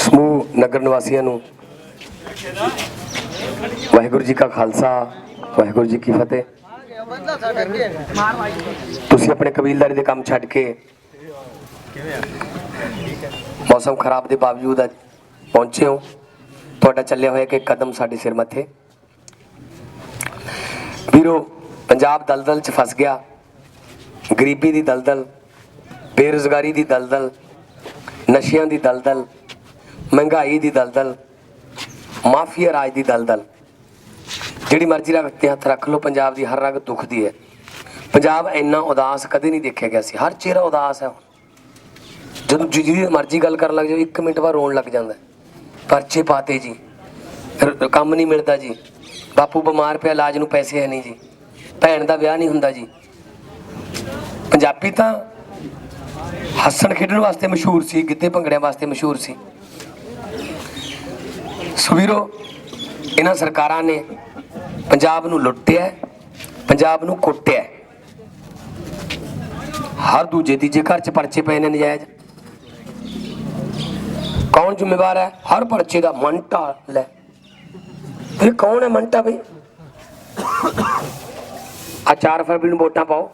ਸਮੂਹ ਨਗਰ ਨਿਵਾਸੀਆਂ ਨੂੰ ਵਾਹਿਗੁਰੂ ਜੀ ਕਾ ਖਾਲਸਾ, ਵਾਹਿਗੁਰੂ ਜੀ ਕੀ ਫਤਿਹ। ਤੁਸੀਂ ਆਪਣੇ ਕਬੀਲਦਾਰੀ ਦੇ ਕੰਮ ਛੱਡ ਕੇ ਮੌਸਮ ਖਰਾਬ ਦੇ ਬਾਵਜੂਦ ਅੱਜ ਪਹੁੰਚੇ ਹੋ। ਤੁਹਾਡਾ ਚੱਲਿਆ ਹੋਇਆ ਕਿ ਕਦਮ ਸਾਡੇ ਸਿਰ ਮੱਥੇ। ਵੀਰੋ, ਪੰਜਾਬ ਦਲਦਲ ਚ ਫਸ ਗਿਆ। ਗਰੀਬੀ ਦੀ ਦਲਦਲ, ਬੇਰੁਜ਼ਗਾਰੀ ਦੀ ਦਲਦਲ, ਨਸ਼ਿਆਂ ਦੀ ਦਲਦਲ ਮਹਿੰਗਾਈ ਦੀ ਦਲਦਲ, ਮਾਫੀਆ ਰਾਜ ਦੀ ਦਲਦਲ। ਜਿਹੜੀ ਮਰਜ਼ੀ ਰੱਖ ਕੇ ਹੱਥ ਰੱਖ ਲਓ, ਪੰਜਾਬ ਦੀ ਹਰ ਰਗ ਦੁਖਦੀ ਹੈ। ਪੰਜਾਬ ਇੰਨਾ ਉਦਾਸ ਕਦੇ ਨਹੀਂ ਦੇਖਿਆ ਗਿਆ ਸੀ। ਹਰ ਚਿਹਰਾ ਉਦਾਸ ਹੈ ਹੁਣ। ਜਦੋਂ ਜਿਹਦੀ ਮਰਜ਼ੀ ਗੱਲ ਕਰਨ ਲੱਗ ਜਾਓ 1 ਮਿੰਟ ਬਾਅਦ ਰੋਣ ਲੱਗ ਜਾਂਦਾ ਪਰਚੇ ਪਾਤੇ ਜੀ। ਕੰਮ ਨਹੀਂ ਮਿਲਦਾ ਜੀ। ਬਾਪੂ ਬਿਮਾਰ ਪਿਆ, ਇਲਾਜ ਨੂੰ ਪੈਸੇ ਹੈ ਨਹੀਂ ਜੀ। ਭੈਣ ਦਾ ਵਿਆਹ ਨਹੀਂ ਹੁੰਦਾ ਜੀ। ਪੰਜਾਬੀ ਤਾਂ ਹੱਸਣ ਖੇਡਣ ਵਾਸਤੇ ਮਸ਼ਹੂਰ ਸੀ, ਗਿੱਧੇ ਭੰਗੜਿਆਂ ਵਾਸਤੇ ਮਸ਼ਹੂਰ ਸੀ। ਸੁਵੀਰੋ ਇਹਨਾਂ ਸਰਕਾਰਾਂ ਨੇ ਪੰਜਾਬ ਨੂੰ ਲੁੱਟਿਆ ਪੰਜਾਬ ਨੂੰ ਕੁੱਟਿਆ ਹਰ ਦੂਜੇ ਤੀਜੇ ਘਰ 'ਚ ਪਰਚੇ ਪਏ ਨੇ ਨਜਾਇਜ਼। ਕੌਣ ਜ਼ਿੰਮੇਵਾਰ ਹੈ? ਹਰ ਪਰਚੇ ਦਾ ਮੰਟਾ ਲੈ। ਇਹ ਕੌਣ ਹੈ ਮੰਟਾ ਬਈ? ਆ 4 ਫਰਵਰੀ ਨੂੰ ਵੋਟਾਂ ਪਾਓ।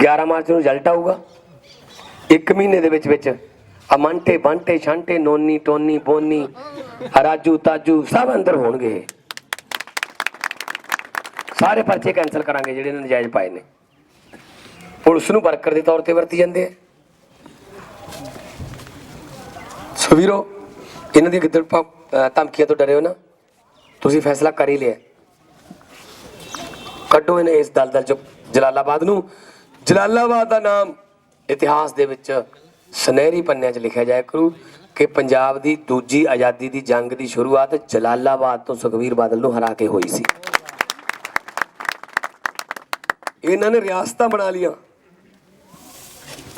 11 ਮਾਰਚ ਨੂੰ ਰਿਜ਼ਲਟ ਆਊਗਾ। ਇੱਕ ਮਹੀਨੇ ਦੇ ਵਿੱਚ ਵਿੱਚ ਆ ਮੰਟੇ ਬੰਟੇ ਛਾਂਟੇ ਨੋਨੀ ਟੋਨੀ ਬੋਨੀ ਰਾਜੂ, ਤਾਜੂ ਸਭ ਅੰਦਰ ਹੋਣਗੇ। ਸਾਰੇ ਪਰਚੇ ਕੈਨਸਲ ਕਰਾਂਗੇ ਜਿਹੜੇ ਨੇ ਨਜਾਇਜ਼ ਪਾਏ ਨੇ। ਪੁਲਿਸ ਨੂੰ ਵਰਕਰ ਦੇ ਤੌਰ ਤੇ ਵਰਤੀ ਜਾਂਦੇ ਆ। ਸੋ ਵੀਰੋ, ਇਹਨਾਂ ਦੀ ਗਿੱਦੜ ਧਮਕੀਆਂ ਤੋਂ ਡਰਿਓ ਨਾ। ਤੁਸੀਂ ਫੈਸਲਾ ਕਰ ਹੀ ਲਿਆ। ਕੱਢੋ ਇਹਨੇ ਇਸ ਦਲਦਲ ਚ ਜਲਾਲਾਬਾਦ ਨੂੰ। ਜਲਾਲਾਬਾਦ ਦਾ ਨਾਮ ਇਤਿਹਾਸ ਦੇ ਵਿੱਚ ਸੁਨਹਿਰੀ ਪੰਨਿਆਂ 'ਚ ਲਿਖਿਆ ਜਾਇਆ ਕਰੂ। ਕਿ ਪੰਜਾਬ ਦੀ ਦੂਜੀ ਆਜ਼ਾਦੀ ਦੀ ਜੰਗ ਦੀ ਸ਼ੁਰੂਆਤ ਜਲਾਲਾਬਾਦ ਤੋਂ ਸੁਖਵੀਰ ਬਾਦਲ ਨੂੰ ਹਰਾ ਕੇ ਹੋਈ ਸੀ। ਇਹਨਾਂ ਨੇ ਰਿਆਸਤਾਂ ਬਣਾ ਲੀਆਂ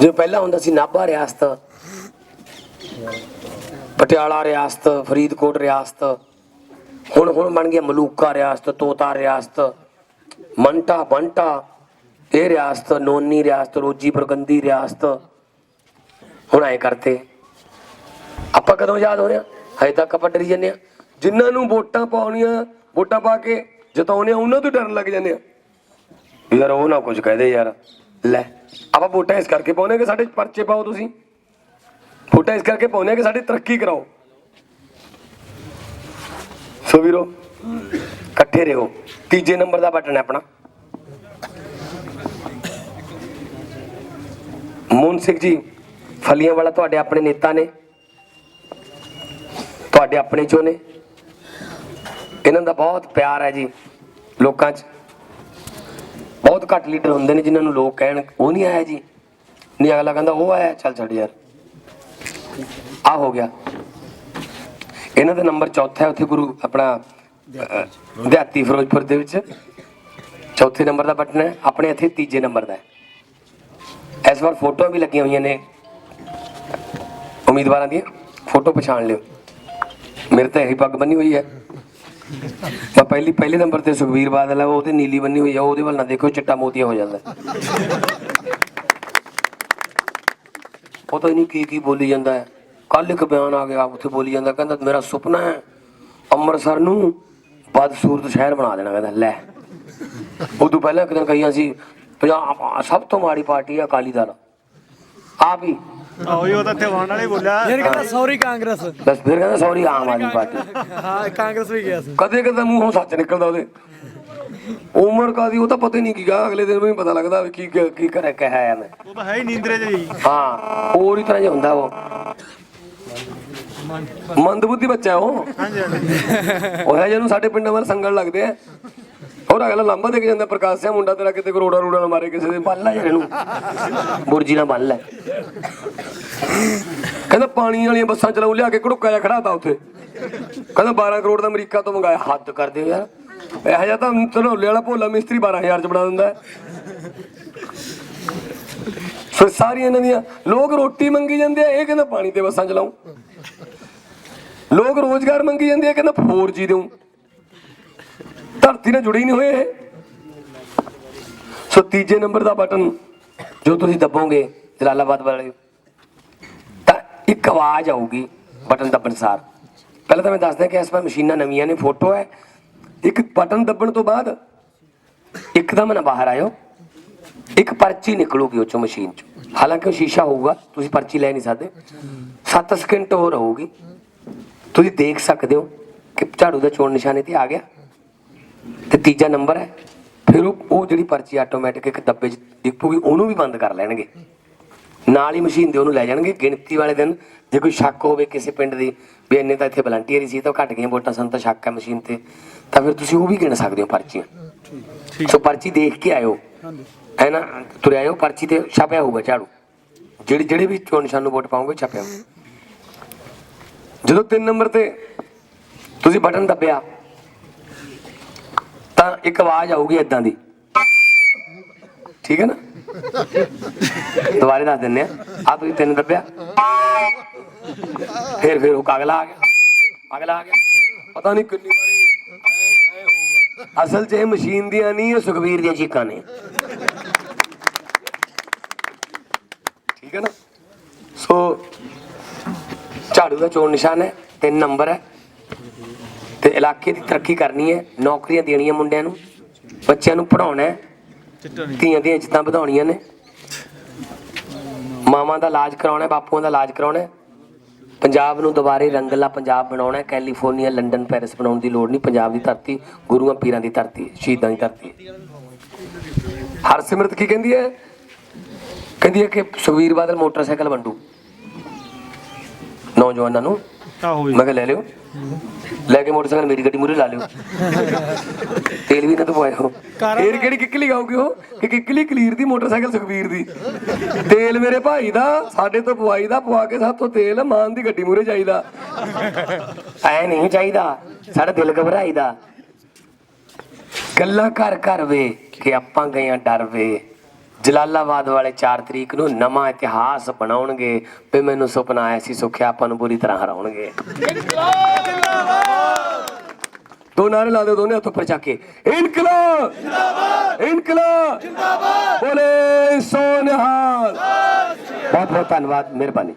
ਜੋ ਪਹਿਲਾਂ ਹੁੰਦਾ ਸੀ ਨਾਭਾ ਰਿਆਸਤ, ਪਟਿਆਲਾ ਰਿਆਸਤ, ਫਰੀਦਕੋਟ ਰਿਆਸਤ, ਹੁਣ ਹੁਣ ਬਣ ਗਿਆ ਮਲੂਕਾ ਰਿਆਸਤ, ਤੋਤਾ ਰਿਆਸਤ, ਮੰਟਾ ਬੰਟਾ, ਇਹ ਰਿਆਸਤ, ਨੋਨੀ ਰਿਆਸਤ, ਰੋਜੀ ਪ੍ਰਗੰਦੀ ਰਿਆਸਤ, ਹੁਣ ਐ ਕਰਤੇ। ਆਪਾਂ ਕਦੋਂ ਯਾਦ ਹੋ ਰਿਹਾ? ਹਜੇ ਤੱਕ ਆਪਾਂ ਡਰੀ ਜਾਂਦੇ ਆ ਜਿਨ੍ਹਾਂ ਨੂੰ ਵੋਟਾਂ ਪਾਉਣੀਆਂ, ਵੋਟਾਂ ਪਾ ਕੇ ਜਿਤਾਉਣੇ ਆ ਉਹਨਾਂ ਤੋਂ ਡਰਨ ਲੱਗ ਜਾਂਦੇ ਆ ਯਾਰ ਉਹ ਨਾ ਕੁਝ ਕਹਦੇ ਯਾਰ। ਲੈ, ਆਪਾਂ ਵੋਟਾਂ ਇਸ ਕਰਕੇ ਪਾਉਣੇ ਕਿ ਸਾਡੇ ਪਰਚੇ ਪਾਓ ਤੁਸੀਂ। ਵੋਟਾਂ ਇਸ ਕਰਕੇ ਪਾਉਣੇ ਕਿ ਸਾਡੀ ਤਰੱਕੀ ਕਰਾਓ। ਸੋ ਵੀਰੋ, ਇਕੱਠੇ ਰਹੋ। ਤੀਜੇ ਨੰਬਰ ਦਾ ਬਟਨ ਹੈ ਆਪਣਾ। ਮੋਹਨ ਸਿੰਘ ਜੀ, ਫਲੀਆਂ ਵਾਲਾ ਤੁਹਾਡੇ ਆਪਣੇ ਨੇਤਾ ਨੇ। ਤੁਹਾਡੇ ਆਪਣੇ ਚੋਂ ਨੇ। ਇਹਨਾਂ ਦਾ ਬਹੁਤ ਪਿਆਰ ਹੈ ਜੀ ਲੋਕਾਂ 'ਚ। ਬਹੁਤ ਘੱਟ ਲੀਡਰ ਹੁੰਦੇ ਨੇ ਜਿਨ੍ਹਾਂ ਨੂੰ ਲੋਕ ਕਹਿਣ, ਉਹ ਨਹੀਂ ਆਇਆ ਜੀ। ਨਹੀਂ, ਅਗਲਾ ਕਹਿੰਦਾ, ਉਹ ਆਇਆ, ਚੱਲ ਛੱਡ ਯਾਰ। ਆ ਹੋ ਗਿਆ। ਇਹਨਾਂ ਦਾ ਨੰਬਰ ਚੌਥਾ ਹੈ ਉੱਥੇ ਗੁਰੂ, ਆਪਣਾ ਦਿਹਾਤੀ ਫਿਰੋਜ਼ਪੁਰ ਦੇ ਵਿੱਚ। ਚੌਥੇ ਨੰਬਰ ਦਾ ਬਟਨ ਹੈ, ਆਪਣੇ ਇੱਥੇ ਤੀਜੇ ਨੰਬਰ ਦਾ ਹੈ। ਇਸ ਵਾਰ ਫੋਟੋਆਂ ਵੀ ਲੱਗੀਆਂ ਹੋਈਆਂ ਨੇ। ਉਮੀਦਵਾਰਾਂ ਦੀਆਂ, ਫੋਟੋ ਪਛਾਣ ਲਿਓ। ਮੇਰੇ ਤਾਂ ਇਹੀ ਪੱਗ ਬੰਨੀ ਹੋਈ ਹੈ। ਮੈਂ ਪਹਿਲੀ, ਪਹਿਲੇ ਨੰਬਰ ਤੇ ਸੁਖਵੀਰ ਬਾਦਲ ਹੈ ਉਹ ਤੇ ਨੀਲੀ ਬੰਨੀ ਹੋਈ ਹੈ ਉਹਦੇ ਵੱਲ ਨਾ ਦੇਖੋ ਚਿੱਟਾ ਮੋਤੀਆ ਹੋ ਜਾਂਦਾ। ਪਤਾ ਨਹੀਂ ਕੀ ਕੀ ਬੋਲੀ ਜਾਂਦਾ ਹੈ। ਕੱਲ ਇੱਕ ਬਿਆਨ ਆ ਗਿਆ, ਉੱਥੇ ਬੋਲੀ ਜਾਂਦਾ, ਕਹਿੰਦਾ, ਮੇਰਾ ਸੁਪਨਾ ਹੈ ਅੰਮ੍ਰਿਤਸਰ ਨੂੰ ਬਦਸੂਰਤ ਸ਼ਹਿਰ ਬਣਾ ਦੇਣਾ ਕਹਿੰਦਾ, ਲੈ। ਉਦੋਂ ਪਹਿਲਾਂ ਇੱਕ ਦਿਨ ਕਹੀਆਂ ਸੀ, ਪੰਜਾਬ ਸਭ ਤੋਂ ਮਾੜੀ ਪਾਰਟੀ ਹੈ ਅਕਾਲੀ ਦਲ। ਆਪ ਹੀ ਉਹ ਤਾਂ ਇੱਥੇ ਆਉਣ ਵਾਲੇ ਬੋਲਿਆ। ਫਿਰ ਕਹਿੰਦਾ ਸੌਰੀ ਕਾਂਗਰਸ। ਬਸ ਫਿਰ ਕਹਿੰਦਾ ਸੌਰੀ ਆਮ ਆਦਮੀ ਪਾਰਟੀ। ਹਾਂ ਕਾਂਗਰਸ ਵੀ ਗਿਆ ਸੀ। ਕਦੇ ਕਦੇ ਮੂੰਹੋਂ ਸੱਚ ਨਿਕਲਦਾ ਉਹਦੇ। ਉਮਰ ਕਾਦੀ ਉਹ ਤਾਂ ਪਤਾ ਹੀ ਨਹੀਂ ਕੀਗਾ ਅਗਲੇ ਦਿਨ ਵੀ ਪਤਾ ਲੱਗਦਾ ਵੀ ਕੀ ਕੀ ਕਰੇ ਕਹਿਆ ਹੈ ਮੈਂ ਉਹ ਤਾਂ ਹੈ ਹੀ ਨੀਂਦਰੇ ਜੀ ਹਾਂ ਹੋਰ ਹੀ ਤਰ੍ਹਾਂ ਜਿਹਾ ਹੁੰਦਾ ਉਹ। ਮੰਦਬੁੱਧੀ ਬੱਚਾ ਹੈ ਉਹ। ਹਾਂਜੀ ਹਾਂਜੀ। ਉਹ ਹੈ ਜਿਹਨੂੰ ਸਾਡੇ ਪਿੰਡਾਂ ਵੱਲ ਸੰਗਲ ਲੱਗਦੇ ਆ। ਔਰ ਅਗਲਾ ਲੰਬਾ ਦੇ ਕੇ ਜਾਂਦਾ ਪ੍ਰਕਾਸ਼ ਸਿੰਘ, ਮੁੰਡਾ ਤੇਰਾ ਕਿਤੇ ਕਰੋੜਾ ਰੋੜਾ ਨਾ ਮਾਰੇ ਕਿਸੇ ਦੇ, ਬੰਨ ਯਾਰ ਇਹਨੂੰ। ਬੁਰਜੀ ਨਾਲ ਬੰਨ ਲੈ। ਕਹਿੰਦਾ ਪਾਣੀ ਵਾਲੀਆਂ ਬੱਸਾਂ ਚਲਾਉ ਲਿਆ ਕੇ ਘੜੁੱਕਾ ਜਿਹਾ ਖੜਾਤਾ ਉੱਥੇ। ਕਹਿੰਦਾ 12 ਕਰੋੜ ਦਾ ਅਮਰੀਕਾ ਤੋਂ ਮੰਗਾਇਆ। ਹੱਦ ਕਰਦੇ ਯਾਰ। ਇਹੋ ਜਿਹਾ ਤਾਂ ਧਨੌਲੇ ਵਾਲਾ ਭੋਲਾ ਮਿਸਤਰੀ 12000 ਚ ਬਣਾ ਦਿੰਦਾ ਫਿਰ ਸਾਰੀਆਂ ਇਹਨਾਂ ਦੀਆਂ, ਲੋਕ ਰੋਟੀ ਮੰਗੀ ਜਾਂਦੇ ਆ, ਇਹ ਕਹਿੰਦਾ ਪਾਣੀ ਤੇ ਬੱਸਾਂ ਚਲਾਉ। ਲੋਕ ਰੋਜ਼ਗਾਰ ਮੰਗੀ ਜਾਂਦੇ ਆ ਕਹਿੰਦਾ 4G ਦੇਉ। ਧਰਤੀ ਨਾਲ ਜੁੜੇ ਹੀ ਨਹੀਂ ਹੋਏ ਇਹ। ਸੋ ਤੀਜੇ ਨੰਬਰ ਦਾ ਬਟਨ ਜੋ ਤੁਸੀਂ ਦੱਬੋਗੇ ਜਲਾਲਾਬਾਦ ਵਾਲੇ, ਤਾਂ ਇੱਕ ਆਵਾਜ਼ ਆਊਗੀ ਬਟਨ ਦੱਬਣ ਸਾਰ। ਪਹਿਲਾਂ ਤਾਂ ਮੈਂ ਦੱਸਦਾ ਕਿ ਇਸ ਵਾਰ ਮਸ਼ੀਨਾਂ ਨਵੀਆਂ ਨੇ, ਫੋਟੋ ਹੈ। ਇੱਕ ਬਟਨ ਦੱਬਣ ਤੋਂ ਬਾਅਦ ਇੱਕਦਮ ਨਾ ਬਾਹਰ ਆਇਓ। ਇੱਕ ਪਰਚੀ ਨਿਕਲੂਗੀ ਉਹ ਚੋਂ ਮਸ਼ੀਨ ਚੋਂ। ਹਾਲਾਂਕਿ ਉਹ ਸ਼ੀਸ਼ਾ ਹੋਊਗਾ, ਤੁਸੀਂ ਪਰਚੀ ਲੈ ਨਹੀਂ ਸਕਦੇ। 7 ਸਕਿੰਟ ਹੋਰ ਹੋਊਗੀ। ਤੁਸੀਂ ਦੇਖ ਸਕਦੇ ਹੋ ਕਿ ਝਾੜੂ ਦਾ ਚੋਣ ਨਿਸ਼ਾਨੇ ਤੇ ਆ ਗਿਆ। ਤੇ ਤੀਜਾ ਨੰਬਰ ਹੈ ਫਿਰ ਉਹ ਜਿਹੜੀ ਪਰਚੀ ਆਟੋਮੈਟਿਕ ਇੱਕ ਡੱਬੇ 'ਚ ਡਿੱਪੂਗੀ ਉਹਨੂੰ ਵੀ ਬੰਦ ਕਰ ਲੈਣਗੇ। ਨਾਲ ਹੀ ਮਸ਼ੀਨ ਦੇ ਉਹਨੂੰ ਲੈ ਜਾਣਗੇ। ਗਿਣਤੀ ਵਾਲੇ ਦਿਨ ਜੇ ਕੋਈ ਸ਼ੱਕ ਹੋਵੇ ਕਿਸੇ ਪਿੰਡ ਦੀ ਵੀ ਇੰਨੇ ਤਾਂ ਇੱਥੇ ਵਲੰਟੀਅਰ ਹੀ ਸੀ ਤਾਂ ਘਟ ਗਈਆਂ ਵੋਟਾਂ ਸਾਨੂੰ ਤਾਂ ਸ਼ੱਕ ਹੈ ਮਸ਼ੀਨ ਤੇ। ਤਾਂ ਫਿਰ ਤੁਸੀਂ ਉਹ ਵੀ ਗਿਣ ਸਕਦੇ ਹੋ ਪਰਚੀਆਂ। ਸੋ ਪਰਚੀ ਦੇਖ ਕੇ ਆਇਓ। ਹੈ ਨਾ? ਤੁਰੇ ਆਇਓ ਪਰਚੀ ਤੇ ਛਾਪਿਆ ਹੋਊਗਾ ਝਾੜੂ। ਜਿਹੜੇ ਜਿਹੜੇ ਵੀ ਚੋਣ ਨਿਸ਼ਾਨ ਨੂੰ ਵੋਟ ਪਾਉਂਗੇ ਛਾਪਿਆ ਜਦੋਂ 3 ਨੰਬਰ ਤੇ ਤੁਸੀਂ ਬਟਨ ਦੱਬਿਆ ਤਾਂ ਇੱਕ ਆਵਾਜ਼ ਆਊਗੀ ਇਦਾਂ ਦੀ। ਠੀਕ ਹੈ ਨਾ? ਦੁਬਾਰੇ ਦੱਸ ਦਿੰਨੇ ਆ ਆ ਤੁਸੀਂ ਤਿੰਨ ਦੱਬਿਆ। ਫਿਰ ਫਿਰ ਉਹ ਅਗਲਾ ਆ ਗਿਆ। ਅਗਲਾ ਆ ਗਿਆ। ਪਤਾ ਨਹੀਂ ਕਿੰਨੀ ਵਾਰੀ ਅਸਲ 'ਚ ਇਹ ਮਸ਼ੀਨ ਦੀਆਂ ਨਹੀਂ, ਇਹ ਸੁਖਵੀਰ ਦੀਆਂ ਚੀਕਾਂ ਨੇ। ਠੀਕ ਹੈ ਨਾ? ਸੋ ਝਾੜੂ ਦਾ ਚੋਣ ਨਿਸ਼ਾਨ ਹੈ, ਤਿੰਨ ਨੰਬਰ ਹੈ। ਇਲਾਕੇ ਦੀ ਤਰੱਕੀ ਕਰਨੀ ਹੈ ਨੌਕਰੀਆਂ ਦੇਣੀਆਂ ਮੁੰਡਿਆਂ ਨੂੰ ਬੱਚਿਆਂ ਨੂੰ ਪੜਾਉਣਾ ਹੈ ਧੀਆਂ ਦੀਆਂ ਇੱਜ਼ਤਾਂ ਵਧਾਉਣੀਆਂ ਨੇ ਮਾਵਾਂ ਦਾ ਇਲਾਜ ਕਰਾਉਣਾ ਹੈ, ਬਾਪੂਆਂ ਦਾ ਇਲਾਜ ਕਰਾਉਣਾ ਹੈ। ਪੰਜਾਬ ਨੂੰ ਦੁਬਾਰੇ ਰੰਗਲਾ ਪੰਜਾਬ ਬਣਾਉਣਾ ਹੈ। ਕੈਲੀਫੋਰਨੀਆ ਲੰਡਨ ਪੈਰਿਸ ਬਣਾਉਣ ਦੀ ਲੋੜ ਨਹੀਂ ਪੰਜਾਬ ਦੀ ਧਰਤੀ ਗੁਰੂਆਂ ਪੀਰਾਂ ਦੀ ਧਰਤੀ ਹੈ, ਸ਼ਹੀਦਾਂ ਦੀ ਧਰਤੀ ਹੈ। ਹਰਸਿਮਰਤ ਕੀ ਕਹਿੰਦੀ ਹੈ ਕਹਿੰਦੀ ਹੈ ਕਿ ਸੁਖਵੀਰ ਬਾਦਲ ਮੋਟਰਸਾਈਕਲ ਵੰਡੂ ਨੌਜਵਾਨਾਂ ਨੂੰ। ਆਹੋ ਮੈਂ ਕਿਹਾ ਲੈ ਲਿਓ। ਲੈ ਕੇ ਮੋਟਰਸਾਈਕਲ ਮੇਰੀ ਗੱਡੀ ਮੂਰੇ ਲਾ ਲਿਓ। ਤੇਲ ਵੀ ਨਾ ਦਵਾਇਓ। ਫੇਰ ਕਿਹੜੀ ਕਿੱਕਲੀ ਗਾਉਗੀ ਉਹ? ਕਿ ਕਿੱਕਲੀ ਕਲੀਰ ਦੀ ਮੋਟਰਸਾਈਕਲ ਸੁਖਬੀਰ ਦੀ। ਤੇਲ ਮੇਰੇ ਭਾਈ ਦਾ ਸਾਡੇ ਤੋਂ ਪਵਾਈ ਦਾ ਪਵਾ ਕੇ ਸਾਤੋਂ ਤੇਲ ਮਾਨ ਦੀ ਗੱਡੀ ਮੂਰੇ ਚਾਹੀਦਾ। ਐ ਨਹੀਂ ਚਾਹੀਦਾ। ਸਾਡਾ ਦਿਲ ਘਬਰਾਈਦਾ। ਗੱਲਾਂ ਘਰ ਘਰ ਵੇ ਕਿ ਆਪਾਂ ਗਏ ਆ ਡਰ ਵੇ। ਜਲਾਲਾਬਾਦ ਵਾਲੇ 4 ਤਰੀਕ ਨੂੰ ਨਵਾਂ ਇਤਿਹਾਸ ਬਣਾਉਣਗੇ। ਵੀ ਮੈਨੂੰ ਸੁਪਨਾ ਆਇਆ ਸੀ ਸੁਖਿਆ ਆਪਾਂ ਨੂੰ ਬੁਰੀ ਤਰ੍ਹਾਂ ਹਰਾਉਣਗੇ। ਦੋ ਨਾਰੇ ਲਾ ਦਿਓ ਦੋਨੇ ਹੱਥ ਉੱਪਰ ਚੱਕ ਕੇ। ਇਨਕਲਾਬ! ਜਿੰਦਾਬਾਦ! ਇਨਕਲਾਬ! ਜਿੰਦਾਬਾਦ! ਬੋਲੇ ਸੋਨਿਹਾਲ! ਬਹੁਤ ਬਹੁਤ ਧੰਨਵਾਦ ਮਿਹਰਬਾਨੀ।